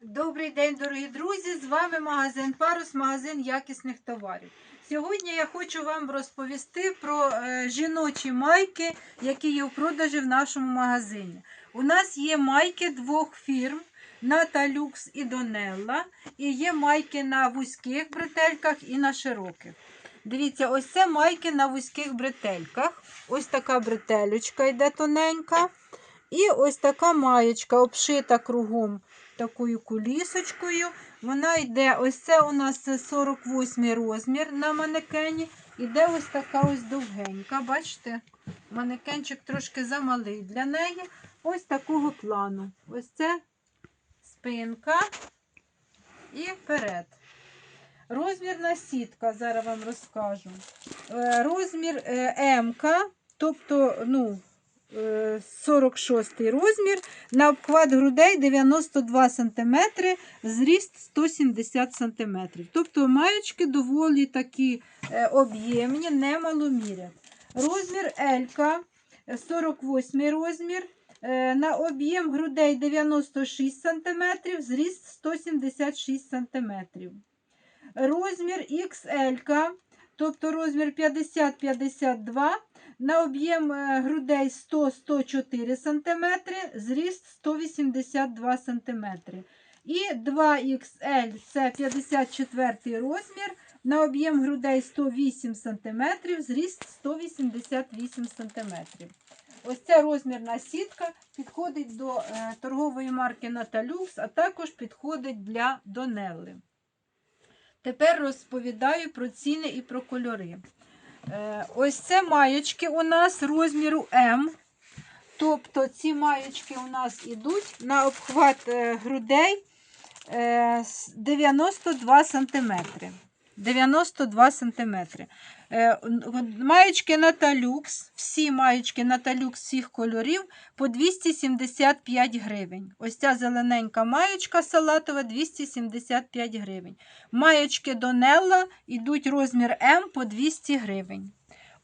Добрий день, дорогі друзі! З вами магазин Парус, магазин якісних товарів. Сьогодні я хочу вам розповісти про е, жіночі майки, які є в продажі в нашому магазині. У нас є майки двох фірм Наталюкс і Донелла, і є майки на вузьких бретельках і на широких. Дивіться, ось це майки на вузьких бретельках. Ось така бретелючка йде тоненька. І ось така маєчка обшита кругом такою кулісочкою. Вона йде, ось це у нас 48 розмір на манекені. Іде ось така ось довгенька. Бачите? Манекенчик трошки замалий для неї. Ось такого плану. Ось це спинка і вперед. Розмірна сітка, зараз вам розкажу. Е, Розмір е, М, тобто, ну, 46 розмір, на обхват грудей 92 см, зріст 170 см. Тобто маєчки доволі такі е, об'ємні, немаломірять. Розмір L, 48 розмір, е, на об'єм грудей 96 см, зріст 176 см. Розмір XL, тобто розмір 50-52 на об'єм е, грудей 100-104 см, зріст 182 см. І 2XL це 54 розмір, на об'єм грудей 108 см, зріст 188 см. Ось ця розмірна сітка підходить до е, торгової марки Наталюкс, а також підходить для Донелли. Тепер розповідаю про ціни і про кольори. Е, Ось це маєчки у нас розміру М. Тобто ці маєчки у нас йдуть на обхват е, грудей е, 92 см. 92 см. Маєчки Наталюкс, всі маєчки Наталюкс всіх кольорів по 275 гривень. Ось ця зелененька маєчка салатова 275 гривень. Маєчки Донелла йдуть розмір М по 200 гривень.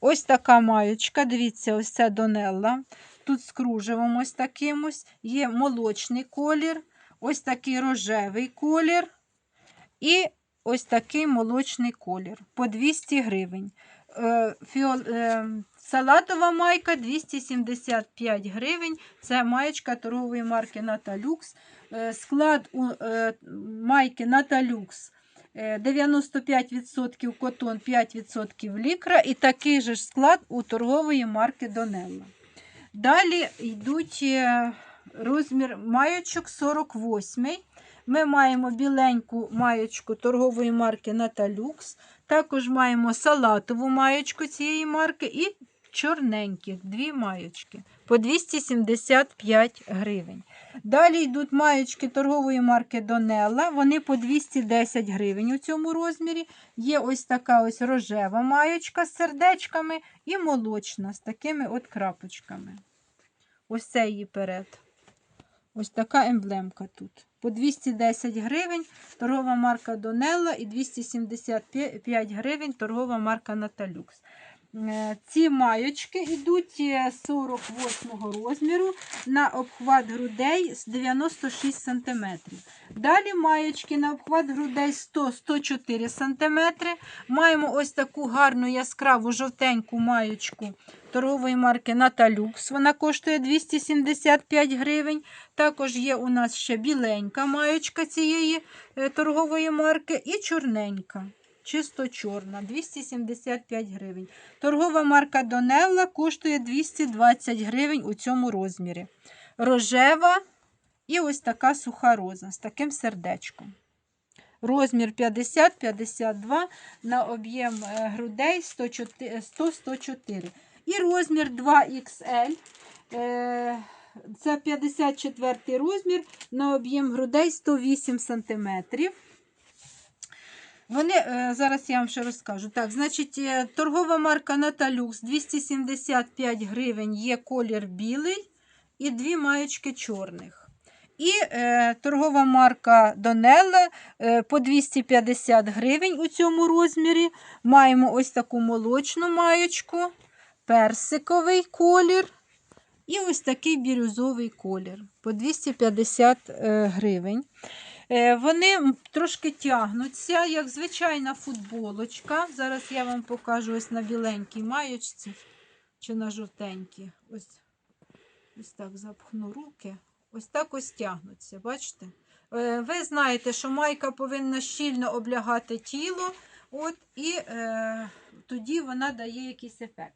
Ось така маєчка, дивіться, ось це Донелла. Тут з кружевом ось таким ось. Є молочний колір, ось такий рожевий колір і ось такий молочний колір по 200 гривень. Е, фіол, е, салатова майка 275 гривень. Це маєчка торгової марки Наталюкс. Е, склад у майки Наталюкс. е, 95% котон, 5% лікра і такий же ж склад у торгової марки Донелла. Далі йдуть розмір маєчок 48. Ми маємо біленьку маєчку торгової марки Наталюкс. Також маємо салатову маєчку цієї марки і чорненькі дві маєчки по 275 гривень. Далі йдуть маєчки торгової марки Донелла. Вони по 210 гривень у цьому розмірі. Є ось така ось рожева маєчка з сердечками і молочна з такими от крапочками. Ось це її перед. Ось така емблемка тут. По 210 гривень торгова марка Донелла і 275 гривень торгова марка Наталюкс. Е, Ці маєчки йдуть е, 48 розміру на обхват грудей з 96 см. Далі маєчки на обхват грудей 100-104 см. Маємо ось таку гарну яскраву жовтеньку маєчку торгової марки Наталюкс. Вона коштує 275 гривень. Також є у нас ще біленька маєчка цієї е, торгової марки і чорненька. Чисто чорна, 275 гривень. Торгова марка Донелла коштує 220 гривень у цьому розмірі. Рожева і ось така суха роза з таким сердечком. Розмір 50-52 на об'єм е, грудей 100-104. І розмір 2XL. е, Це 54 розмір на об'єм грудей 108 см. Вони, е, зараз я вам ще розкажу. Так, значить, е, торгова марка Наталюкс 275 гривень є колір білий і дві маєчки чорних. І е, торгова марка Донелла е, по 250 гривень у цьому розмірі. Маємо ось таку молочну маєчку, персиковий колір І ось такий бірюзовий колір по 250 е, гривень. Е, Вони трошки тягнуться, як звичайна футболочка. Зараз я вам покажу ось на біленькій маєчці чи на жовтенькій. Ось, ось так запхну руки. Ось так ось тягнуться, бачите? Е, Ви знаєте, що майка повинна щільно облягати тіло, от, і е, тоді вона дає якийсь ефект.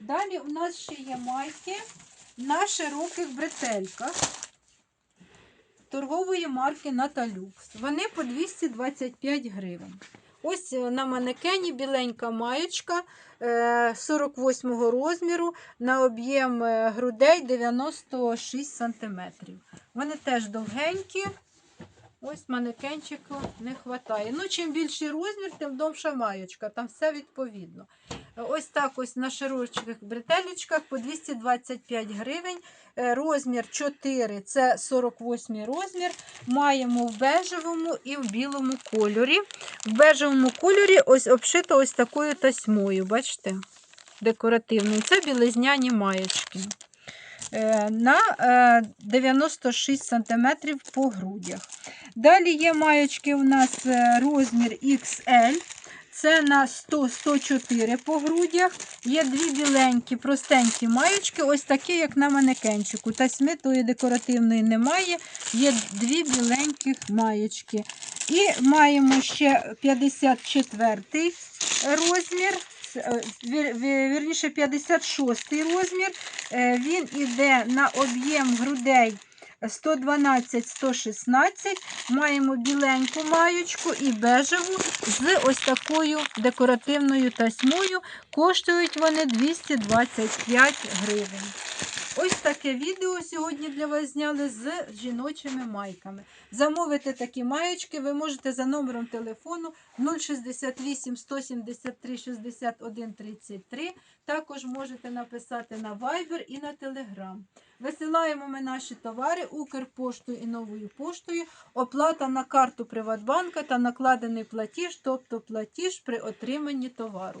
Далі у нас ще є майки на широких бретельках торгової марки Наталюкс. Вони по 225 гривень. Ось е, на манекені біленька маєчка е, 48 розміру на об'єм е, грудей 96 см. Вони теж довгенькі. Ось манекенчику не вистачає. Ну, чим більший розмір, тим довша маєчка. Там все відповідно. Ось так ось на широких бретелечках по 225 гривень. Е, Розмір 4 це 48 розмір. Маємо в бежевому і в білому кольорі. В бежевому кольорі ось обшито ось такою тасьмою. Бачите? Декоративною. Це білизняні маєчки. Е, На е, 96 см по грудях. Далі є маєчки у нас е, розмір XL. Це на 100-104 по грудях. Є дві біленькі, простенькі маєчки, ось такі, як на манекенчику. Тасьми тої декоративної немає. Є дві біленьких маєчки. І маємо ще 54 розмір. е, вір- вір- Вірніше 56 розмір. Е, Він іде на об'єм грудей 112-116. Маємо біленьку маєчку і бежеву з ось такою декоративною тасьмою. Коштують вони 225 гривень. Ось таке відео сьогодні для вас зняли з жіночими майками. Замовити такі маєчки ви можете за номером телефону 068 173 61 33. Також можете написати на Viber і на Telegram. Висилаємо ми наші товари Укрпоштою і новою поштою. Оплата на карту Приватбанка та накладений платіж, тобто платіж при отриманні товару.